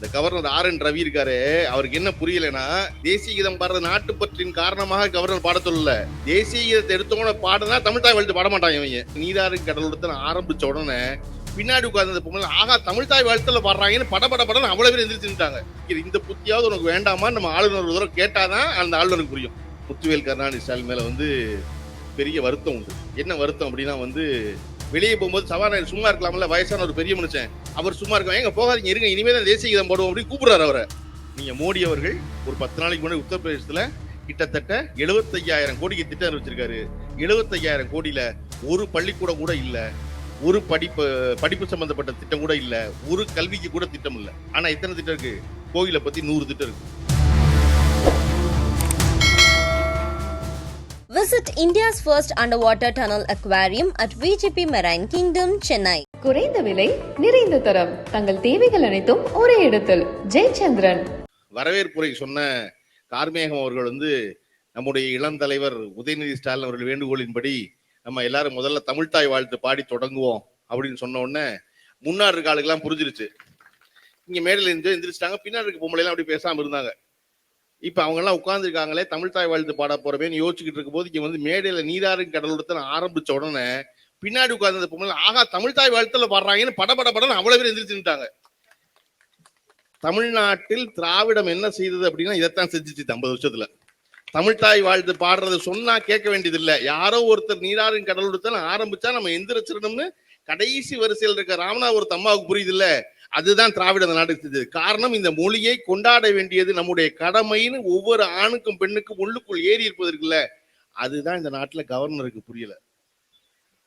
இந்த governor R N Ravi இருக்காரு அவருக்கு என்ன புரியலனா தேசிய கீதம் பாடுறது நாட்டுப்பற்றின் காரணமாக கவர்னர் பாட சொல்லல தேசிய கீதத்தை எடுத்தவங்க பாடுனா தமிழ் தாய் வாழ்த்து பாட மாட்டாங்க இவங்க. நீராறு கடலோடத்த ஆரம்பிச்ச உடனே பின்னாடி உட்கார்ந்த பொம்பளை ஆகா தமிழ் தாய் வாழ்த்துல பாடுறாங்கன்னு பட பட படம் அவ்வளவு பேர் எந்திரிச்சுட்டாங்க இந்த புத்தியாவது உனக்கு வேண்டாமா? நம்ம ஆளுநர் ஒரு தடவை கேட்டாதான் அந்த ஆளுநருக்கு புரியும். முத்துவேல் கருணாநிதி ஸ்டாலின் மேல வந்து பெரிய வருத்தம் உண்டு. என்ன வருத்தம் அப்படின்னா வந்து வெளியே போகும்போது சவாநாயகர் சும்மா இருக்கலாம்ல வயசான ஒரு பெரிய மனுஷன். அவர் சும்மா இருக்க எங்க போகாதீங்க இருங்க இனிமே தான் தேசிய கீதம் போடுவோம் அப்படின்னு கூப்பிடுறாரு அவரை. நீங்க மோடி அவர்கள் ஒரு பத்து நாளைக்கு முன்னாடி உத்தரப்பிரதேசத்துல கிட்டத்தட்ட 75000 கோடிக்கு திட்டம் வச்சிருக்காரு. எழுபத்தையாயிரம் கோடியில ஒரு பள்ளிக்கூடம் கூட இல்ல ஒரு படிப்பு படிப்பு சம்பந்தப்பட்ட திட்டம் கூட இல்ல ஒரு கல்விக்கு கூட திட்டம் இல்ல. ஆனா எத்தனை திட்டம் இருக்கு? கோயிலை பத்தி நூறு திட்டம் இருக்கு. Visit India's first underwater tunnel aquarium at VGP Marine Kingdom, Chennai. குறைந்த விலை நிறைந்த தரம். தங்கள் தேவைகள் அனைத்தும் ஒரே இடத்தில். ஜெயச்சந்திரன். வரவேற்புரை சொன்ன கார்மேகம் அவர்கள் வந்து நம்முடைய இளம் தலைவர் உதயநிதி ஸ்டாலின் அவர்கள் வேண்டுகோளின்படி நம்ம எல்லாரும் முதல்ல தமிழ்த்தாய் வாழ்த்து பாடி தொடங்குவோம் அப்படின்னு சொன்ன உடனே முன்னாடி இருக்க ஆளுக்கெல்லாம் புரிஞ்சிருச்சு. இங்க மேடையில் இருந்து எந்திரிச்சிட்டாங்க. பின்னாடி இருக்க பொம்பளைலாம் அப்படி பேசாம இருந்தாங்க. இப்ப அவங்கெல்லாம் உட்காந்துருக்காங்களே தமிழ் தாய் வாழ்த்து பாட போறவேன்னு யோசிச்சுக்கிட்டு இருக்கும் போது இங்க வந்து மேடையில நீராறு கடலோடத்த ஆரம்பிச்ச உடனே பின்னாடி உட்கார்ந்த பொம்பளை ஆகா தமிழ்த்தாய் வாழ்த்துல பாடுறாங்கன்னு பட பட படம் அவ்வளவு பேர் எந்திரிச்சுட்டாங்க. தமிழ்நாட்டில் திராவிடம் என்ன செய்தது அப்படின்னா இதைத்தான் செஞ்சுச்சு ஐம்பது வருஷத்துல. தமிழ்தாய் வாழ்த்து பாடுறது சொன்னா கேட்க வேண்டியது இல்ல யாரோ ஒருத்தர் நீராறின் கடலுடுத்தல் ஆரம்பிச்சா நம்ம எந்திரிச்சிடணும்னு கடைசி வரிசையில் இருக்க ராமநாதபுரத்து அம்மாவுக்கு புரியுது இல்லை. அதுதான் திராவிட இந்த நாட்டுக்கு காரணம் இந்த மொழியை கொண்டாட வேண்டியது நம்முடைய கடமைன்னு ஒவ்வொரு ஆணுக்கும் பெண்ணுக்கும் உள்ளுக்குள் ஏறி இருப்பது இருக்குல்ல அதுதான் இந்த நாட்டுல கவர்னருக்கு புரியல.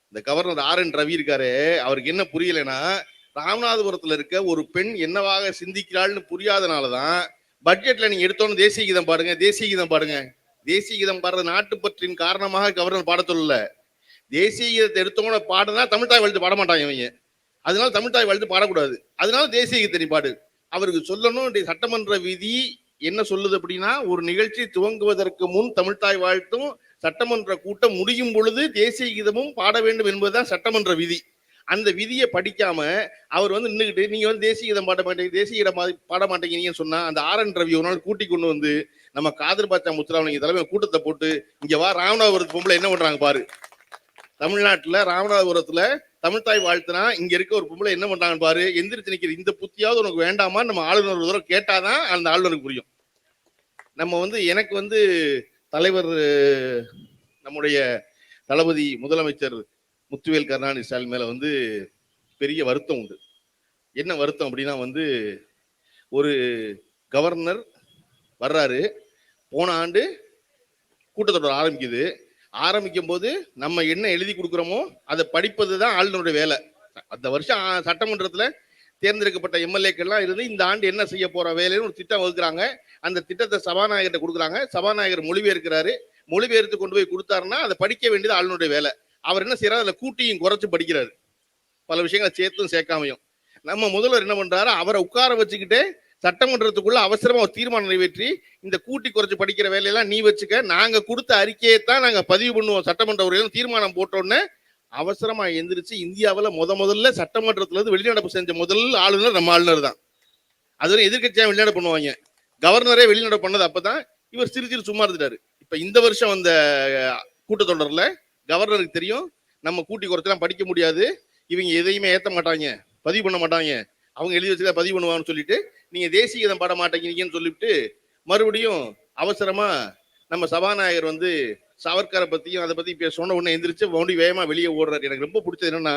இந்த கவர்னர் ஆர் என் ரவி இருக்காரு. அவருக்கு என்ன புரியலைன்னா ராமநாதபுரத்துல இருக்க ஒரு பெண் என்னவாக சிந்திக்கிறாள்னு புரியாதனாலதான் பட்ஜெட்ல நீங்க எடுத்தோன்னு தேசிய கீதம் பாடுங்க தேசிய கீதம் பாடுங்க. தேசிய கீதம் பாடுறது நாட்டுப்பற்றின் காரணமாக கவர்னர் பாட சொல்லல தேசிய கீதத்தை எடுத்தவங்க பாடுனா தமிழ் தாய் பாட மாட்டாங்க இவங்க. அதனால தமிழ் தாய் வாழ்த்து பாடக்கூடாது. அதனால தேசிய கீதத்தை பாடு அவருக்கு சொல்லணும் சட்டமன்ற விதி என்ன சொல்லுது அப்படின்னா ஒரு நிகழ்ச்சி துவங்குவதற்கு முன் தமிழ்தாய் வாழ்த்தும் சட்டமன்ற கூட்டம் முடியும் பொழுது தேசிய கீதமும் பாட வேண்டும் என்பதுதான் சட்டமன்ற விதி. அந்த விதியை படிக்காம அவர் வந்து நின்றுகிட்டு நீங்க வந்து தேசிய கீதம் பாட மாட்டீங்க தேசிய கீதம் பாட மாட்டேங்கிறீங்கன்னு சொன்னா அந்த ஆர் என் ரவி ஒரு நாள் கூட்டி கொண்டு வந்து நம்ம காதர் பாச்சா முத்துராமலிங்க தலைமை கூட்டத்தை போட்டு இங்க வா ராமநாதபுரத்து பொம்பளை என்ன பண்றாங்க பாரு. தமிழ்நாட்டுல ராமநாதபுரத்துல தமிழ்தாய் வாழ்த்துனா இங்க இருக்க ஒரு பொம்பளை என்ன பண்றாங்கன்னு பாரு எந்திரிச்சு நிக்கிற இந்த புத்தியாவது உனக்கு வேண்டாமா? நம்ம ஆளுநர் ஒரு தடவை கேட்டாதான் அந்த ஆளுநருக்கு புரியும். நம்ம வந்து எனக்கு வந்து தலைவர் நம்முடைய தளபதி முதலமைச்சர் முத்துவேல் கருணாநிதி ஸ்டாலின் மேல வந்து பெரிய வருத்தம் உண்டு. என்ன வருத்தம் அப்படின்னா வந்து ஒரு கவர்னர் வர்றாரு. போன ஆண்டு கூட்டத்தொடர் ஆரம்பிக்குது. ஆரம்பிக்கும் போது நம்ம என்ன எழுதி கொடுக்குறோமோ அதை படிப்பது தான் ஆளுநருடைய வேலை. அந்த வருஷம் சட்டமன்றத்தில் தேர்ந்தெடுக்கப்பட்ட எம்எல்ஏக்கள்லாம் இருந்து இந்த ஆண்டு என்ன செய்ய போற வேலைன்னு ஒரு திட்டம் வகுக்கிறாங்க. அந்த திட்டத்தை சபாநாயகர்கிட்ட கொடுக்குறாங்க. சபாநாயகர் மொழிபெயர்க்கிறாரு. மொழிபெயர்த்து கொண்டு போய் கொடுத்தாருன்னா அதை படிக்க வேண்டியது ஆளுநருடைய வேலை. அவர் என்ன செய்யறாரு அதில் கூட்டியும் குறைச்சு படிக்கிறாரு. பல விஷயங்களை சேர்த்தும் சேர்க்காமையும். நம்ம முதல்வர் என்ன பண்றாரு? அவரை உட்கார வச்சுக்கிட்டு சட்டமன்றத்துக்குள்ள அவசரமா ஒரு தீர்மானம் நிறைவேற்றி இந்த கூட்டி குறைச்சு படிக்கிற வேலையெல்லாம் நீ வச்சுக்க. நாங்க கொடுத்த அறிக்கையை தான் நாங்க பதிவு பண்ணுவோம். சட்டமன்ற உரையிலும் தீர்மானம் போட்டோன்னே அவசரமா எந்திரிச்சு இந்தியாவில் முத முதல்ல சட்டமன்றத்துல இருந்து வெளிநடப்பு செஞ்ச முதல் ஆளுநர் நம்ம ஆளுநர் தான். அதுவரை எதிர்க்கட்சியா வெளிநடப்பு பண்ணுவாங்க. கவர்னரே வெளிநடப்பு பண்ணது அப்பதான் இவர் சிறு சிறு சும்மா இருந்துட்டாரு. இப்ப இந்த வருஷம் வந்த கூட்டத் கூட்டத்தொடர்ல கவர்னருக்கு தெரியும். நம்ம கூட்டி குறைச்சலாம் படிக்க முடியாது. இவங்க எதையுமே ஏற்ற மாட்டாங்க. பதிவு பண்ண மாட்டாங்க. அவங்க எழுதி வச்சுதான் பதிவு பண்ணுவாங்கன்னு சொல்லிட்டு நீங்க தேசிய கீதம் பாட மாட்டேங்கிறீங்கன்னு சொல்லிவிட்டு மறுபடியும் அவசரமா நம்ம சபாநாயகர் வந்து சாவர்கரை பத்தியும் அதை பத்தி இப்ப சொன்ன உடனே எந்திரிச்சு மறுபடியும் வேகமா வெளியே ஓடுறாரு. எனக்கு ரொம்ப பிடிச்சது என்னன்னா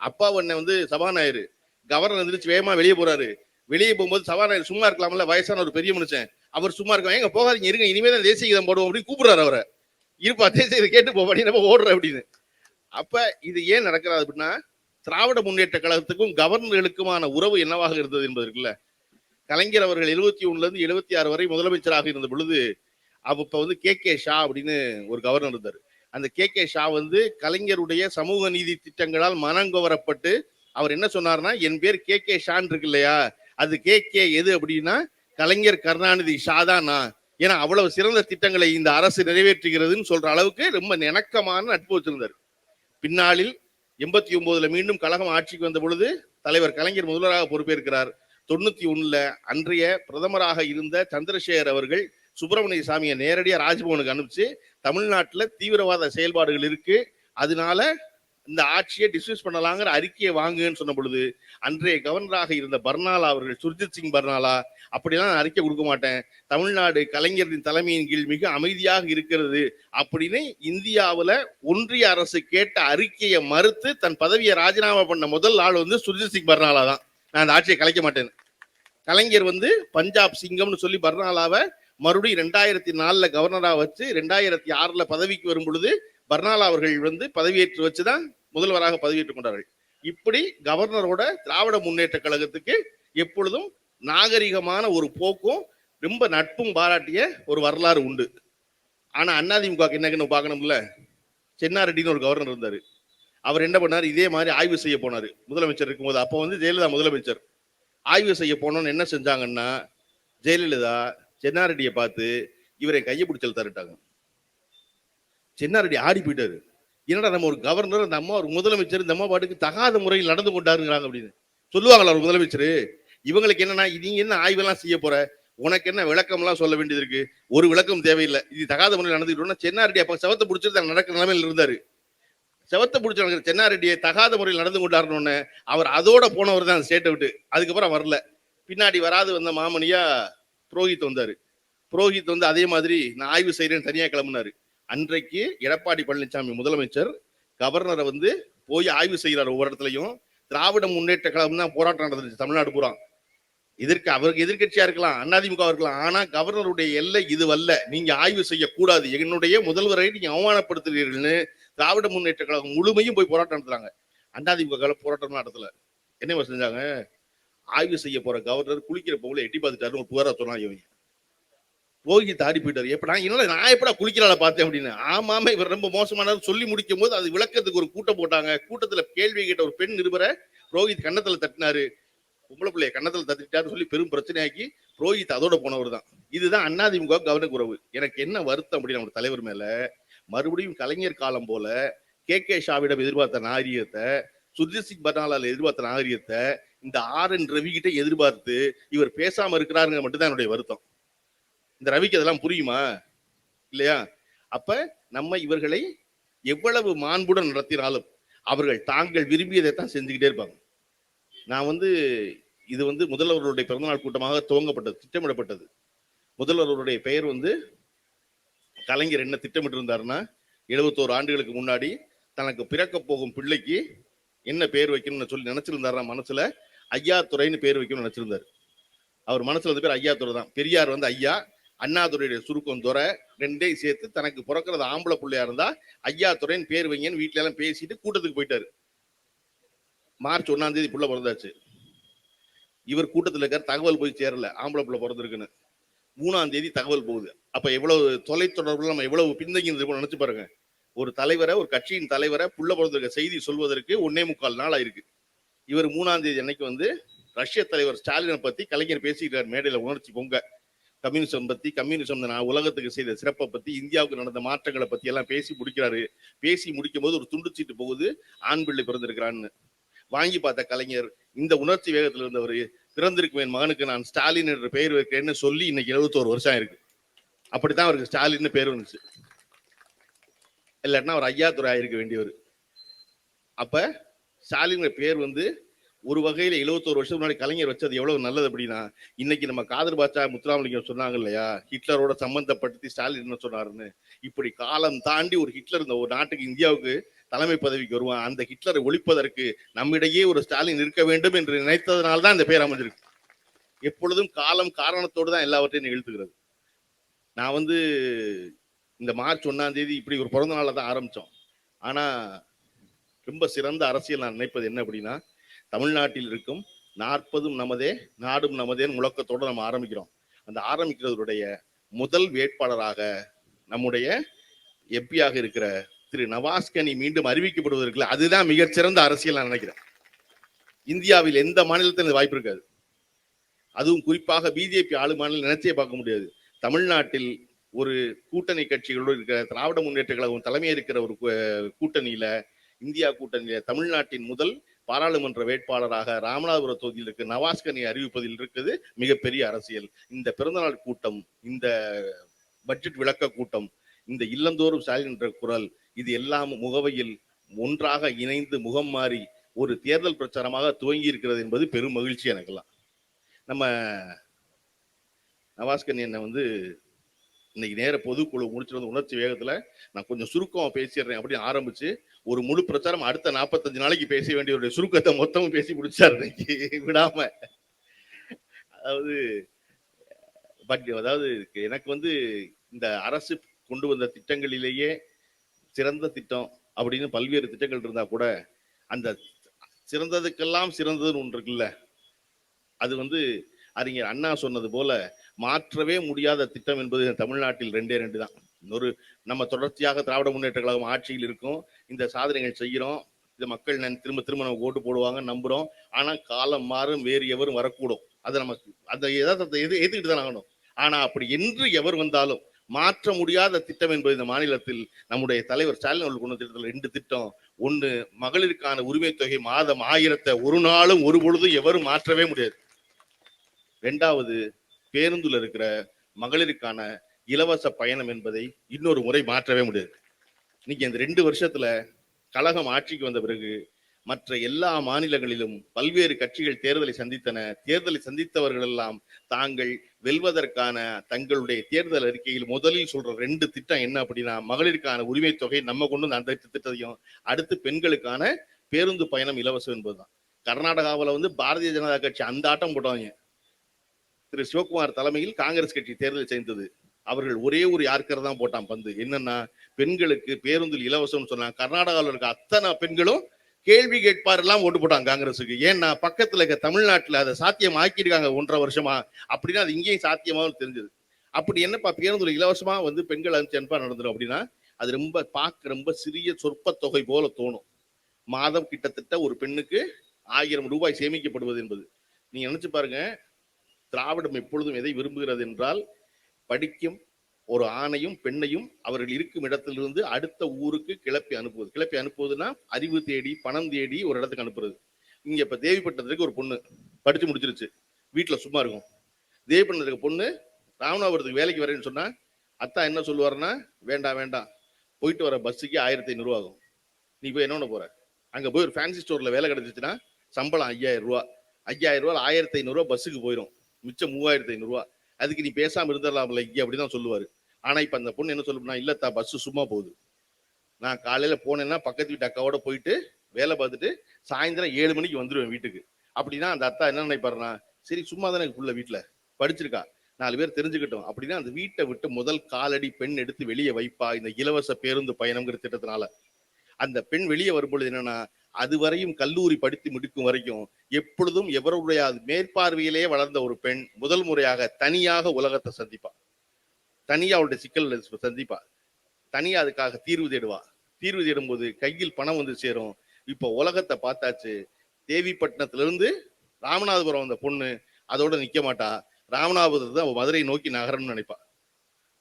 அப்பா உன்னை வந்து சபாநாயகர் கவர்னர் எந்திரிச்சு வேகமா வெளியே போறாரு. வெளியே போகும்போது சபாநாயகர் சும்மா இருக்கலாம்ல வயசான ஒரு பெரிய மனுஷன். அவர் சும்மா இருக்க எங்க போகாதீங்க இருங்க இனிமே தான் தேசிய கீதம் போடுவோம் அப்படின்னு கூப்பிடுறாரு அவரை. இருப்பா தேசிய கேட்டு போவாடி நம்ம ஓடுற அப்படின்னு. அப்ப இது ஏன் நடக்கிறாது அப்படின்னா திராவிட முன்னேற்ற கழகத்துக்கும் கவர்னர்களுக்குமான உறவு என்னவாக இருந்தது என்பது இருக்குல்ல. கலைஞர் அவர்கள் எழுபத்தி ஒண்ணுல இருந்து எழுபத்தி ஆறு வரை முதலமைச்சராக இருந்த பொழுது அப்போ வந்து கே. கே. ஷா அப்படின்னு ஒரு கவர்னர் இருந்தார். அந்த கே. கே. ஷா வந்து கலைஞருடைய சமூக நீதி திட்டங்களால் மனங்கவரப்பட்டு அவர் என்ன சொன்னார்னா என் பேர் கே. கே. ஷான் இருக்கு இல்லையா? அது கே. கே. எது அப்படின்னா கலைஞர் கருணாநிதி ஷா தான் நான். ஏன்னா அவ்வளவு சிறந்த திட்டங்களை இந்த அரசு நிறைவேற்றுகிறதுன்னு சொல்ற அளவுக்கு ரொம்ப இணக்கமான நட்பு வச்சிருந்தார். பின்னாளில் எண்பத்தி ஒன்பதுல மீண்டும் கழகம் ஆட்சிக்கு வந்த பொழுது தலைவர் கலைஞர் முதல்வராக பொறுப்பேற்கிறார். தொண்ணூத்தி ஒண்ணுல அன்றைய பிரதமராக இருந்த சந்திரசேகர் அவர்கள் சுப்பிரமணிய சாமியை நேரடியாக ராஜ்பவனுக்கு அனுப்பிச்சு தமிழ்நாட்டில் தீவிரவாத செயல்பாடுகள் இருக்கு. அதனால இந்த ஆட்சியை டிஸ்மிஸ் பண்ணலாங்கிற அறிக்கையை வாங்குன்னு சொன்ன பொழுது அன்றைய கவர்னராக இருந்த பர்னாலா அவர்கள் சுர்ஜித் சிங் பர்னாலா அப்படிலாம் நான் அறிக்கை கொடுக்க மாட்டேன். தமிழ்நாடு கலைஞரின் தலைமையின் கீழ் மிக அமைதியாக இருக்கிறது அப்படின்னு இந்தியாவில் ஒன்றிய அரசு கேட்ட அறிக்கையை மறுத்து தன் பதவியை ராஜினாமா பண்ண முதல் ஆள் வந்து சுர்ஜித் சிங் பர்னாலா தான். நான் அந்த ஆட்சியை கலைக்க மாட்டேன் கலைஞர் வந்து பஞ்சாப் சிங்கம்னு சொல்லி பர்னாலாவை மறுபடியும் ரெண்டாயிரத்தி நாலில் கவர்னராக வச்சு ரெண்டாயிரத்தி ஆறில் பதவிக்கு வரும் பொழுது பர்னாலா அவர்கள் வந்து பதவியேற்று வச்சு தான் முதல்வராக பதவியேற்றுக் கொண்டார்கள். இப்படி கவர்னரோட திராவிட முன்னேற்ற கழகத்துக்கு எப்பொழுதும் நாகரிகமான ஒரு போக்கும் ரொம்ப நட்பும் பாராட்டிய ஒரு வரலாறு உண்டு. ஆனா அண்ணாதிமுக என்னங்கன்னு பார்க்கணும்ல? சென்னாரெட்டின்னு ஒரு கவர்னர் இருந்தாரு. அவர் என்ன பண்ணார்? இதே மாதிரி ஆய்வு செய்ய போனார். முதலமைச்சர் இருக்கும்போது அப்போ வந்து ஜெயலலிதா முதலமைச்சர். ஆய்வு செய்ய போனோன்னு என்ன செஞ்சாங்கன்னா ஜெயலலிதா சென்னாரெட்டியை பார்த்து இவரை கையை பிடிச்சல் தருட்டாங்க சென்னாரெட்டி ஆடி போயிட்டாரு. என்னடா நம்ம ஒரு கவர்னர் அந்த அம்மா ஒரு முதலமைச்சர் இந்த அம்மா பாட்டுக்கு தகாத முறையில் நடந்து கொண்டாருங்கிறாங்க அப்படின்னு. சொல்லுவாங்களா ஒரு முதலமைச்சர்? இவங்களுக்கு என்னன்னா நீ என்ன ஆய்வெல்லாம் செய்ய போற? உனக்கு என்ன விளக்கம்லாம் சொல்ல வேண்டியது இருக்கு? ஒரு விளக்கம் தேவையில்லை. இது தகாத முறையில் நடந்துக்கிட்டோம்னா சென்னாரெட்டி அப்ப சவத்தை பிடிச்சிட்டு நடக்கிற நிலைமையில் இருந்தாரு. செவத்தை பிடிச்ச நடக்கிற சென்னாரெட்டியை தகாத முறையில் நடந்து கொண்டாருன்னு அவர் அதோட போனவர் தான் ஸ்டேட்டை விட்டு. அதுக்கப்புறம் வரல. பின்னாடி வராது வந்த மாமனியா புரோஹித் வந்தார். புரோஹித் வந்து அதே மாதிரி நான் ஆய்வு செய்கிறேன்னு தனியாக கிளம்புனாரு. அன்றைக்கு எடப்பாடி பழனிசாமி முதலமைச்சர் கவர்னரை வந்து போய் ஆய்வு செய்கிறார் ஒவ்வொரு இடத்துலையும். திராவிட முன்னேற்ற கழகம் தான் போராட்டம் நடந்துச்சு தமிழ்நாடு பூரா. எதிர்க்க அவருக்கு எதிர்கட்சியா இருக்கலாம் அதிமுக இருக்கலாம் ஆனா கவர்னருடைய எல்லை இதுவல்ல. நீங்க ஆய்வு செய்யக்கூடாது. என்னுடைய முதல்வரை நீங்க அவமானப்படுத்துகிறீர்கள்னு திராவிட முன்னேற்ற கழகம் முழுமையும் போய் போராட்டம் நடத்துறாங்க. அண்ணாதிமுக கால போராட்டம் நடத்தல. என்ன செஞ்சாங்க? ஆய்வு செய்ய போற கவர்னர் குளிக்கிற பொங்கல எட்டி பார்த்துட்டாருன்னு ஒரு புகாரா சொன்னாங்க இவங்க போகி தாடி போயிட்டாரு. எப்படா என்ன நான் எப்படா குளிக்கிறால பார்த்தேன் அப்படின்னு. ஆமாம இவர் ரொம்ப மோசமானது சொல்லி முடிக்கும் போது அது விளக்கத்துக்கு ஒரு கூட்டம் போட்டாங்க. கூட்டத்துல கேள்வி கேட்ட ஒரு பெண் நிருபரை புரோஹித் கன்னத்துல தட்டினாரு. பொம்பளை பிள்ளைய கன்னத்துல தட்டிட்டாருன்னு சொல்லி பெரும் பிரச்சனையாக்கி புரோஹித் அதோட போனவர் தான் இதுதான் அண்ணாதிமுக கவர்னர் உறவு. எனக்கு என்ன வருத்தம் அப்படின்னு நம்ம தலைவர் மேல மறுபடியும் கலைஞர் காலம் போல கே. கே. ஷாவிடம் எதிர்பார்த்த நாகரிகத்தை சுர்ஜித் சிங் பர்னாலால் எதிர்பார்த்த நாகரிகத்தை இந்த ஆர் என் ரவி கிட்ட எதிர்பார்த்து இவர் பேசாம இருக்கிறாருங்க மட்டும்தான் என்னுடைய வருத்தம். இந்த ரவிக்கு அதெல்லாம் புரியுமா? இல்லையா? அப்ப நம்ம இவர்களை எவ்வளவு மாண்புடன் நடத்தினாலும் அவர்கள் தாங்கள் விரும்பியதை தான் செஞ்சுக்கிட்டே இருப்பாங்க. நான் வந்து இது வந்து முதல்வருடைய பிறந்தநாள் கூட்டமாக துவங்கப்பட்டது திட்டமிடப்பட்டது. முதல்வர்களுடைய பெயர் வந்து கலைஞர் என்ன திட்டமிட்டு இருந்தாருன்னா எழுபத்தோரு ஆண்டுகளுக்கு முன்னாடி தனக்கு பிறக்க போகும் பிள்ளைக்கு என்ன பேர் வைக்கணும்னு சொல்லி நினைச்சிருந்தாரா மனசுல? ஐயா துறைன்னு பேர் வைக்கணும்னு நினைச்சிருந்தாரு. அவர் மனசுல வந்து பேர் ஐயா துறை தான். பெரியார் வந்து ஐயா அண்ணாதுரையுடைய சுருக்கம் துறை ரெண்டையும் சேர்த்து தனக்கு பிறக்கிறது ஆம்பளை பிள்ளையா இருந்தா ஐயா துறைன்னு பேர் வைங்கன்னு வீட்டுல எல்லாம் பேசிட்டு கூட்டத்துக்கு போயிட்டாரு. மார்ச் ஒன்னாம் தேதி பிள்ளை பிறந்தாச்சு. இவர் கூட்டத்தில் இருக்கிற தகவல் போய் சேரல ஆம்பளை பிள்ளை பிறந்திருக்குன்னு. மூணாம் தேதி தகவல் போகுது. அப்ப எவ்வளவு தொலைத்தொடர்புல நம்ம எவ்வளவு பின்தங்கி இருந்திருப்போம் நினைச்சு பாருங்க. ஒரு தலைவரை ஒரு கட்சியின் தலைவரை புள்ள பிறந்திருக்க செய்தி சொல்வதற்கு ஒன்னே முக்கால் நாள் ஆயிருக்கு. இவர் மூணாம் தேதி அன்னைக்கு வந்து ரஷ்ய தலைவர் ஸ்டாலினை பத்தி கலைஞர் பேசிக்கிறார் மேடையில உணர்ச்சி பொங்க. கம்யூனிசம் பத்தி கம்யூனிசம் நான் உலகத்துக்கு செய்த சிறப்பை பத்தி இந்தியாவுக்கு நடந்த மாற்றங்களை பத்தி எல்லாம் பேசி முடிக்கிறாரு. பேசி முடிக்கும் போது ஒரு துண்டு சீட்டு போகுது. ஆண் பிள்ளை பிறந்திருக்கிறான்னு. வாங்கி பார்த்த கலைஞர் இந்த உணர்ச்சி வேகத்துல இருந்தவர் பிறந்திருக்கும் என் மகனுக்கு நான் ஸ்டாலின் என்ற பெயர் வைக்கிறேன்னு சொல்லி இன்னைக்கு எழுபத்தோரு வருஷம் ஆயிருக்கு. அப்படித்தான் அவருக்கு ஸ்டாலின் பேர் வந்துச்சு. இல்லாட்டினா அவர் ஐயா துறை ஆயிருக்க வேண்டியவர். அப்ப ஸ்டாலின் பேர் வந்து ஒரு வகையில எழுபத்தோரு வருஷம் முன்னாடி கலைஞர் வச்சது எவ்வளவு நல்லது அப்படின்னா இன்னைக்கு நம்ம காதர் பாச்சா முத்துராமலிங்கம் சொன்னாங்க இல்லையா ஹிட்லரோட சம்பந்தப்படுத்தி ஸ்டாலின் என்ன சொன்னாருன்னு இப்படி காலம் தாண்டி ஒரு ஹிட்லர் இந்த ஒரு நாட்டுக்கு இந்தியாவுக்கு தலைமை பதவிக்கு வருவான். அந்த ஹிட்லரை ஒழிப்பதற்கு நம்மிடையே ஒரு ஸ்டாலின் இருக்க வேண்டும் என்று நினைத்ததனால தான் இந்த பேர் அமைஞ்சிருக்கு. எப்பொழுதும் காலம் காரணத்தோடு தான் எல்லாவற்றையும் நிகழ்த்துகிறது நான் வந்து இந்த மார்ச் ஒன்னாம் தேதி இப்படி ஒரு பிறந்த நாளில் தான் ஆரம்பித்தோம். ஆனால் ரொம்ப சிறந்த அரசியல் நான் நினைப்பது என்ன அப்படின்னா தமிழ்நாட்டில் இருக்கும் நாற்பதும் நமதே நாடும் நமதேன்னு முழக்கத்தோடு நம்ம ஆரம்பிக்கிறோம். அந்த ஆரம்பிக்கிறதுடைய முதல் வேட்பாளராக நம்முடைய எப்பியாக இருக்கிற திரு நவாஸ்கனி மீண்டும் அறிவிக்கப்படுவதற்கு அதுதான் மிகச்சிறந்த அரசியல் நான் நினைக்கிறேன். இந்தியாவில் எந்த மாநிலத்திலும் இது வாய்ப்பு இருக்காது. அதுவும் குறிப்பாக பிஜேபி ஆளு மாநிலம் நினைச்சே பார்க்க முடியாது. தமிழ்நாட்டில் ஒரு கூட்டணி கட்சிகளோடு இருக்கிற திராவிட முன்னேற்ற கழகம் தலைமை இருக்கிற ஒரு கூ- கூட்டணியில இந்தியா கூட்டணியில தமிழ்நாட்டின் முதல் பாராளுமன்ற வேட்பாளராக ராமநாதபுரம் தொகுதியில் இருக்கு நவாஸ்கனி அறிவிப்பதில் இருக்குது மிகப்பெரிய அரசியல். இந்த பிறந்தநாள் கூட்டம் இந்த பட்ஜெட் விளக்க கூட்டம் இந்த இல்லந்தோறும் ஸ்டாலின் என்ற குரல் இது எல்லாம் முகவையில் ஒன்றாக இணைந்து முகம் மாறி ஒரு தேர்தல் பிரச்சாரமாக துவங்கி இருக்கிறது என்பது பெரும் மகிழ்ச்சி எனக்கெல்லாம். நம்ம நவாஸ்கன் என்னை வந்து இன்னைக்கு நேர பொதுக்குழு முடிச்சிருந்த உணர்ச்சி வேகத்துல நான் கொஞ்சம் சுருக்கம் பேசிடுறேன் அப்படின்னு ஆரம்பிச்சு ஒரு முழு பிரச்சாரம் அடுத்த நாற்பத்தஞ்சு நாளைக்கு பேச வேண்டிய சுருக்கத்தை மொத்தமும் பேசி முடிச்சார் இன்னைக்கு விடாம. அதாவது பட் அதாவது எனக்கு வந்து இந்த அரசு கொண்டு வந்த திட்டங்களிலேயே சிறந்த திட்டம் அப்படின்னு பல்வேறு திட்டங்கள் இருந்தா கூட அந்த சிறந்ததுக்கெல்லாம் சிறந்ததுன்னு ஒன்று இருக்குல்ல. அது வந்து அறிஞர் அண்ணா சொன்னது போல மாற்றவே முடியாத திட்டம் என்பது தமிழ்நாட்டில் ரெண்டே ரெண்டு தான். ஒரு நம்ம தொடர்ச்சியாக திராவிட முன்னேற்ற கழகம் ஆட்சியில் இருக்கும் இந்த சாதனைகள் செய்கிறோம் இந்த மக்கள் திரும்ப திரும்ப நம்ம ஓட்டு போடுவாங்க நம்புறோம். ஆனா காலம் மாறும் வேறு எவரும் வரக்கூடும். அதை நம்ம அந்த யதார்த்தத்தை எது ஏத்துக்கிட்டு தான் ஆகணும். ஆனா அப்படி என்று எவர் வந்தாலும் மாற்ற முடியாத திட்டம் என்பது இந்த மாநிலத்தில் நம்முடைய தலைவர் ஸ்டாலின் அவர்கள் கொண்டு திட்டத்தில் ரெண்டு திட்டம். ஒண்ணு மகளிருக்கான உரிமை தொகை மாதம் ஆயிரத்தை ஒரு நாளும் ஒரு பொழுதும் எவரும் மாற்றவே முடியாது. ரெண்டாவது பேருந்துல இருக்கிற மகளிருக்கான இலவச பயணம் என்பதை இன்னொரு முறை மாற்றவே முடியாது. இன்னைக்கு இந்த ரெண்டு வருஷத்துல கழகம் ஆட்சிக்கு வந்த பிறகு மற்ற எல்லா மாநிலங்களிலும் பல்வேறு கட்சிகள் தேர்தலை சந்தித்தன. தேர்தலை சந்தித்தவர்கள் எல்லாம் தாங்கள் வெல்வதற்கான தங்களுடைய தேர்தல் அறிக்கையில் முதலில் சொல்ற ரெண்டு திட்டம் என்ன அப்படின்னா மகளிருக்கான உரிமை தொகை நம்ம கொண்டு வந்த அந்த திட்டத்தையும் அடுத்து பெண்களுக்கான பேருந்து பயணம் இலவசம் என்பதுதான். கர்நாடகாவுல வந்து பாரதிய ஜனதா கட்சி அந்த ஆட்டம் போட்டாங்க. திரு சிவகுமார் தலைமையில் காங்கிரஸ் கட்சி தேர்தல் சேர்ந்தது. அவர்கள் ஒரே ஒரு யாருக்கிற தான் போட்டான் பந்து. என்னன்னா பெண்களுக்கு பேருந்தில் இலவசம்னு சொன்னாங்க கர்நாடகாவில் இருக்க அத்தனை பெண்களும் கேள்வி கேட்பாரெல்லாம் ஓட்டு போட்டாங்க காங்கிரஸுக்கு. ஏன்னா பக்கத்துல இருக்க தமிழ்நாட்டில் அதை சாத்தியம் ஆக்கியிருக்காங்க ஒன்றரை வருஷமா. அப்படின்னா அது இங்கேயும் சாத்தியமாகவும் தெரிஞ்சது. அப்படி என்னப்பா பேருந்துல இலவசமா வந்து பெண்கள் அனுப்பிச்சு அனுப்பா நடந்துடும் அப்படின்னா அது ரொம்ப பார்க்க ரொம்ப சிறிய சொற்ப தொகை போல தோணும். மாதம் கிட்டத்தட்ட ஒரு பெண்ணுக்கு ஆயிரம் ரூபாய் சேமிக்கப்படுவது என்பது. நீங்க நினைச்சு பாருங்க திராவிடம் எப்பொழுதும் எதை விரும்புகிறது என்றால் படிக்கும் ஒரு ஆணையும் பெண்ணையும் அவர்கள் இருக்கும் இடத்திலிருந்து அடுத்த ஊருக்கு கிளப்பி அனுப்புவது. கிளப்பி அனுப்புவதுன்னா அறிவு தேடி பணம் தேடி ஒரு இடத்துக்கு அனுப்புறது. இங்க இப்ப தேவிப்பட்டதுக்கு ஒரு பொண்ணு படிச்சு முடிச்சிருச்சு. வீட்டுல சும்மா இருக்கும். தேவிப்பட்டதுக்கு பொண்ணு ராமநாதபுரத்துக்கு வேலைக்கு வரேன்னு சொன்னா அத்தா என்ன சொல்லுவாருன்னா வேண்டாம் வேண்டாம் போயிட்டு வர பஸ்ஸுக்கு ஆயிரத்தி ஐநூறு ஆகும். நீ போய் என்ன பண்ண போற? அங்க போய் ஒரு ஃபேன்சி ஸ்டோர்ல வேலை கிடைச்சிச்சுன்னா சம்பளம் ஐயாயிரம் ரூபா. ஐயாயிரம் ரூபா ஆயிரத்தி ஐநூறுரூவா பஸ்ஸுக்கு போயிடும் மிச்சம் மூவாயிரத்தி ஐநூறுரூவா அதுக்கு நீ பேசாம இருந்துடலாம்ல இங்கே அப்படிதான் சொல்லுவாரு. ஆனா இப்ப அந்த பொண்ணு என்ன சொல்லுனா இல்லத்தா பஸ் சும்மா போகுது. நான் காலையில போனேன்னா பக்கத்து வீட்டு அக்காவோட போயிட்டு வேலை பார்த்துட்டு சாயந்தரம் ஏழு மணிக்கு வந்துடுவேன் வீட்டுக்கு. அப்படின்னா அந்த அத்தா என்ன நினைப்பாருனா சரி சும்மா தானே புள்ள வீட்டுல படிச்சிருக்கா. நாலு பேர் தெரிஞ்சுக்கிட்டோம். அப்படின்னா அந்த வீட்டை விட்டு முதல் காலடி பெண் எடுத்து வெளியே வைப்பா இந்த இலவச பேருந்து பயணம்ங்கிற திட்டத்தினால. அந்த பெண் வெளியே வரும்பொழுது என்னன்னா அதுவரையும் கல்லூரி படித்து முடிக்கும் வரைக்கும் எப்பொழுதும் எவருடைய மேற்பார்வையிலேயே வளர்ந்த ஒரு பெண் முதல் முறையாக தனியாக உலகத்தை சந்திப்பா. தனியா அவளுடைய சிக்கல் சந்திப்பா. தனியா அதுக்காக தீர்வு தேடுவா. தீர்வு தேடும்போது கையில் பணம் வந்து சேரும். இப்போ உலகத்தை பார்த்தாச்சு. தேவிப்பட்டினத்திலிருந்து ராமநாதபுரம் வந்த பொண்ணு அதோட நிக்க மாட்டா. ராமநாதபுரத்தை தான் மதுரை நோக்கி நகரம்னு நினைப்பா.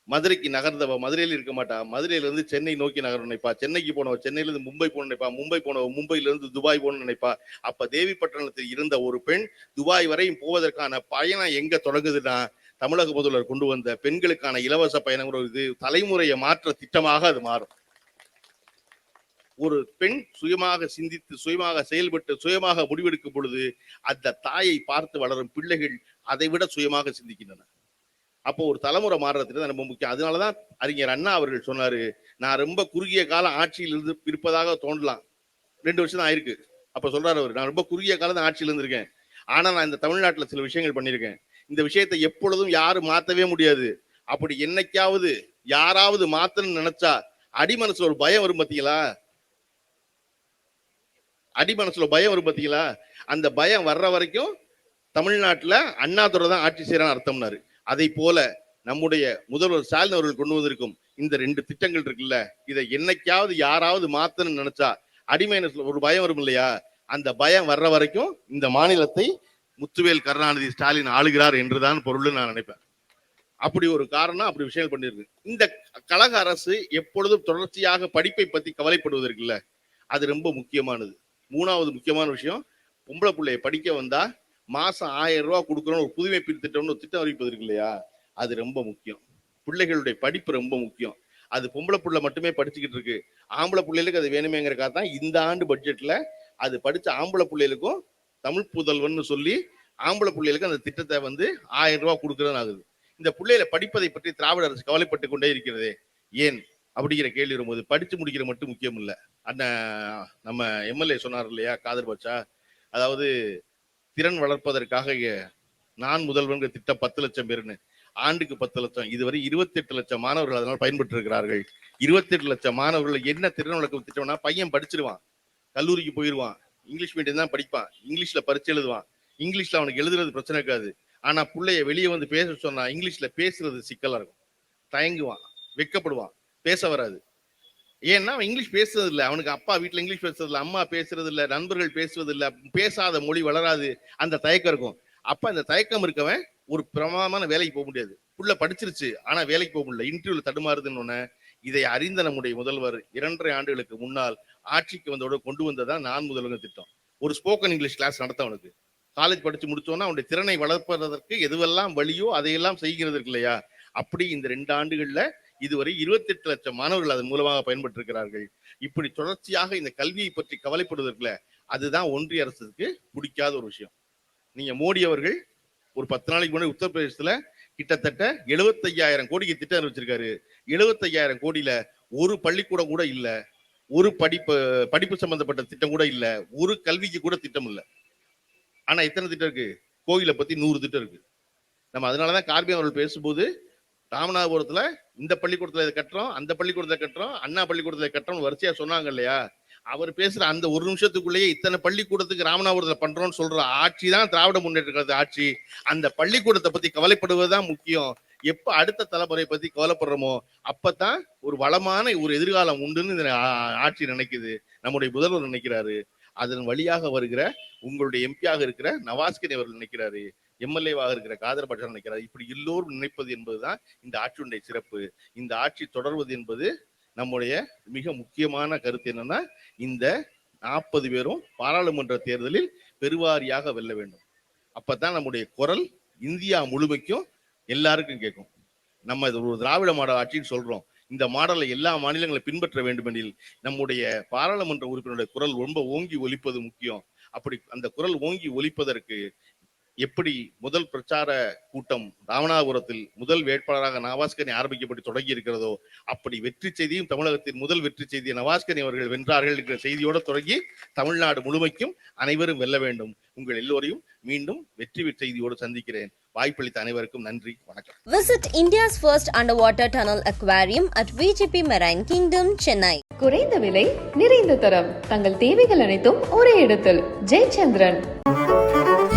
மதுரைக்கு நகர்ந்தவ மதுரையில இருக்க மாட்டா. மதுரையிலேருந்து சென்னை நோக்கி நகரம் நினைப்பா. சென்னைக்கு போனவ சென்னையிலேருந்து மும்பை போன நினைப்பா. மும்பை போனவ மும்பையிலேருந்து துபாய் போகணும்னு நினைப்பா. அப்ப தேவிப்பட்டினத்தில் இருந்த ஒரு பெண் துபாய் வரையும் போவதற்கான பயணம் எங்க தொடங்குதுன்னா தமிழக முதல்வர் கொண்டு வந்த பெண்களுக்கான இலவச பயணங்கிற இது தலைமுறையை மாற்ற திட்டமாக அது மாறும். ஒரு பெண் சுயமாக சிந்தித்து சுயமாக செயல்பட்டு சுயமாக முடிவெடுக்கும் பொழுது அந்த தாயை பார்த்து வளரும் பிள்ளைகள் அதை விட சுயமாக சிந்திக்கின்றன. அப்போ ஒரு தலைமுறை மாறுறதுக்கு தான் ரொம்ப முக்கியம். அதனாலதான் அறிஞர் அண்ணா அவர்கள் சொன்னாரு நான் ரொம்ப குறுகிய காலம் ஆட்சியில் இருந்து இருப்பதாக தோன்றலாம். ரெண்டு வருஷம் தான் ஆயிருக்கு. அப்ப சொல்றாரு அவர் நான் ரொம்ப குறுகிய காலம் தான் ஆட்சியில் இருந்திருக்கேன் ஆனா நான் இந்த தமிழ்நாட்டுல சில விஷயங்கள் பண்ணியிருக்கேன். இந்த விஷயத்தை எப்பொழுதும் யாரும் மாத்தவே முடியாது. அப்படி என்னைக்காவது யாராவது மாத்தணும்னு நினைச்சா அடிமனசுல ஒரு பயம் வரும் பாத்தீங்களா? அடிமனசுல பயம் வரும் பாத்தீங்களா? அந்த பயம் வர்ற வரைக்கும் தமிழ்நாட்டுல அண்ணாதுரை தான் ஆட்சி செய்யறான்னு அர்த்தம்னாரு. அதை போல நம்முடைய முதல்வர் ஸ்டாலின் அவர்கள் கொண்டு வந்திருக்கும் இந்த ரெண்டு திட்டங்கள் இருக்குல்ல இதை என்னைக்காவது யாராவது மாத்தணும்னு நினைச்சா அடிமை ஒரு பயம் வரும் இல்லையா? அந்த பயம் வர்ற வரைக்கும் இந்த மாநிலத்தை முத்துவேல் கருணாநிதி ஸ்டாலின் ஆளுகிறார் என்றுதான் பொருள்னு நான் நினைப்பேன். அப்படி ஒரு காரணம் அப்படி விஷயங்கள் பண்ணிருக்கு இந்த கழக அரசு எப்பொழுதும் தொடர்ச்சியாக படிப்பை பத்தி கவலைப்படுவதற்குல்ல அது ரொம்ப முக்கியமானது. மூணாவது முக்கியமான விஷயம் பொம்பளை பிள்ளைய படிக்க வந்தா மாசம் ஆயிரம் ரூபா கொடுக்குறோம் ஒரு புதுமை திட்டம்னு ஒரு திட்டம் அறிவிப்பதற்கு இல்லையா? அது ரொம்ப முக்கியம். பிள்ளைகளுடைய படிப்பு ரொம்ப முக்கியம். அது பொம்பளை பிள்ளை மட்டுமே படிச்சுக்கிட்டு இருக்கு. ஆம்பளை பிள்ளைகளுக்கு அது வேணுமேங்கிறக்காக தான் இந்த ஆண்டு பட்ஜெட்ல அது படிச்ச ஆம்பளை பிள்ளைகளுக்கும் தமிழ் புதல்வன் சொல்லி ஆம்பளை பிள்ளைகளுக்கு அந்த திட்டத்தை வந்து ஆயிரம் ரூபாய் கொடுக்குறது ஆகுது இந்த பிள்ளைகளை படிப்பதை பற்றி திராவிட அரசு கவலைப்பட்டு கொண்டே இருக்கிறதே. ஏன்? அப்படிங்கிற கேள்வி வரும்போது படிச்சு முடிக்கிற மட்டும் முக்கியம் இல்லை அண்ணன் நம்ம எம்எல்ஏ சொன்னார் இல்லையா காதர் பச்சா அதாவது திறன் வளர்ப்பதற்காக நான் முதல்வன்கிற திட்டம் பத்து லட்சம் பேருன்னு. ஆண்டுக்கு பத்து லட்சம். இதுவரை இருபத்தி எட்டு லட்சம் மாணவர்கள் அதனால் பயன்பெற்று இருக்கிறார்கள் இருபத்தி எட்டு லட்சம் மாணவர்கள் என்ன திறன் வளர்க்கும் திட்டம்னா பையன் படிச்சிருவான். கல்லூரிக்கு போயிடுவான் இங்கிலீஷ் மீடியம் தான் படிப்பான். இங்கிலீஷ்ல பரிச்சு எழுதுவான். இங்கிலீஷ்ல அவனுக்கு எழுதுறது பிரச்சனை இருக்காது. ஆனா பிள்ளைய வெளியே வந்து பேச சொன்னா இங்கிலீஷ்ல பேசுறது சிக்கலா இருக்கும். தயங்குவான். வெட்கப்படுவான் பேச வராது. ஏன்னா அவன் இங்கிலீஷ் பேசுறது இல்லை. அவனுக்கு அப்பா வீட்டில் இங்கிலீஷ் பேசுறது இல்லை. அம்மா பேசுறது இல்ல. நண்பர்கள் பேசுவது இல்ல. பேசாத மொழி வளராது. அந்த தயக்கம் இருக்கும். அப்ப அந்த தயக்கம் இருக்கவன் ஒரு பிரமாதமான வேலைக்கு போக முடியாது. புள்ள படிச்சிருச்சு ஆனா வேலைக்கு போக முடியல. இன்டர்வியூல தடுமாறுதுன்னு உடனே இதை அறிந்த நம்முடைய முதல்வர் இரண்டரை ஆண்டுகளுக்கு முன்னால் ஆட்சிக்கு வந்தோட கொண்டு வந்ததான் நான் முதல்வர் திட்டம். ஒரு ஸ்போக்கன் இங்கிலீஷ் கிளாஸ் நடத்த அவனுக்கு காலேஜ் படிச்சு முடிச்சோன்னா அவனுடைய திறனை வளர்ப்பதற்கு எதுவெல்லாம் வழியோ அதையெல்லாம் செய்கிறது இல்லையா? அப்படி இந்த ரெண்டு ஆண்டுகள்ல இதுவரை இருபத்தி எட்டு லட்சம் மாணவர்கள் அதன் மூலமாக பயன்பட்டு இருக்கிறார்கள் இப்படி தொடர்ச்சியாக இந்த கல்வியை பற்றி கவலைப்படுவதற்குல அதுதான் ஒன்றிய அரசுக்கு பிடிக்காத ஒரு விஷயம். நீங்க மோடி அவர்கள் ஒரு பத்து நாளைக்கு முன்னாடி உத்தரப்பிரதேசத்துல கிட்டத்தட்ட எழுபத்தையாயிரம் கோடிக்கு திட்டம் அறிவிச்சிருக்காரு. எழுபத்தையாயிரம் கோடியில ஒரு பள்ளிக்கூடம் கூட இல்ல. ஒரு படிப்பு படிப்பு சம்பந்தப்பட்ட திட்டம் கூட இல்ல. ஒரு கல்விக்கு கூட திட்டம் இல்ல. ஆனா எத்தனை திட்டம் இருக்கு? கோயிலை பத்தி நூறு திட்டம் இருக்கு. நம்ம அதனாலதான் கார்பி அவர்கள் பேசும்போது ராமநாதபுரத்துல இந்த பள்ளிக்கூடத்துல இதை கட்டுறோம் அந்த பள்ளிக்கூடத்துல கட்டுறோம் அண்ணா பள்ளிக்கூடத்துல கட்டுறோம் வரிசையா சொன்னாங்க இல்லையா? அவர் பேசுற அந்த ஒரு நிமிஷத்துக்குள்ளேயே இத்தனை பள்ளிக்கூடத்துக்கு ராமநாதபுரத்துல பண்றோம்னு சொல்ற ஆட்சி தான் திராவிட முன்னேற்ற ஆட்சி. அந்த பள்ளிக்கூடத்தை பத்தி கவலைப்படுவதுதான் முக்கியம். எப்ப அடுத்த தலைமுறையை பத்தி கவலைப்படுறோமோ அப்பதான் ஒரு வளமான ஒரு எதிர்காலம் உண்டுன்னு ஆட்சி நினைக்குது. நம்முடைய முதல்வர் நினைக்கிறாரு. அதன் வழியாக வருகிற உங்களுடைய எம்பியாக இருக்கிற நவாஸ்கனி அவர்கள் நினைக்கிறாரு. எம்எல்ஏவாக இருக்கிற காதர் பட்சம் நினைக்கிறார். இப்படி எல்லோரும் நினைப்பது என்பதுதான் இந்த ஆட்சியுடைய சிறப்பு. இந்த ஆட்சி தொடர்வது என்பது நம்முடைய மிக முக்கியமான கருத்து என்னன்னா இந்த நாற்பது பேரும் பாராளுமன்ற தேர்தலில் பெருவாரியாக வெல்ல வேண்டும். அப்பதான் நம்முடைய குரல் இந்தியா முழுமைக்கும் எல்லாருக்கும் கேட்கும். நம்ம இது ஒரு திராவிட மாடல் ஆட்சின்னு சொல்றோம். இந்த மாடலை எல்லா மாநிலங்களும் பின்பற்ற வேண்டுமெனில் நம்முடைய பாராளுமன்ற உறுப்பினருடைய குரல் ரொம்ப ஓங்கி ஒலிப்பது முக்கியம். அப்படி அந்த குரல் ஓங்கி ஒலிப்பதற்கு எப்படி முதல் பிரச்சார கூட்டம் ராமநாதபுரத்தில் முதல் வேட்பாளராக நவாஸ்கனி ஆரம்பிக்கப்பட்டு தொடங்கி இருக்கிறதோ அப்படி வெற்றி செய்தியும் தமிழகத்தின் முதல் வெற்றி செய்தியை நவாஸ்கனி அவர்கள் வென்றார்கள் என்கிற செய்தியோடு தொடங்கி தமிழ்நாடு முழுமைக்கும் அனைவரும் வெல்ல வேண்டும். உங்கள் எல்லோரையும் மீண்டும் வெற்றி செய்தியோடு சந்திக்கிறேன். வாய்ப்பளித்த அனைவருக்கும் நன்றி. வணக்கம். Visit India's first underwater tunnel aquarium at VGP Marine Kingdom, Chennai. குறைந்த விலை நிறைந்த தரம். தங்கள் தேவைகள் அனைத்தும் ஒரே இடத்தில். ஜெயச்சந்திரன்.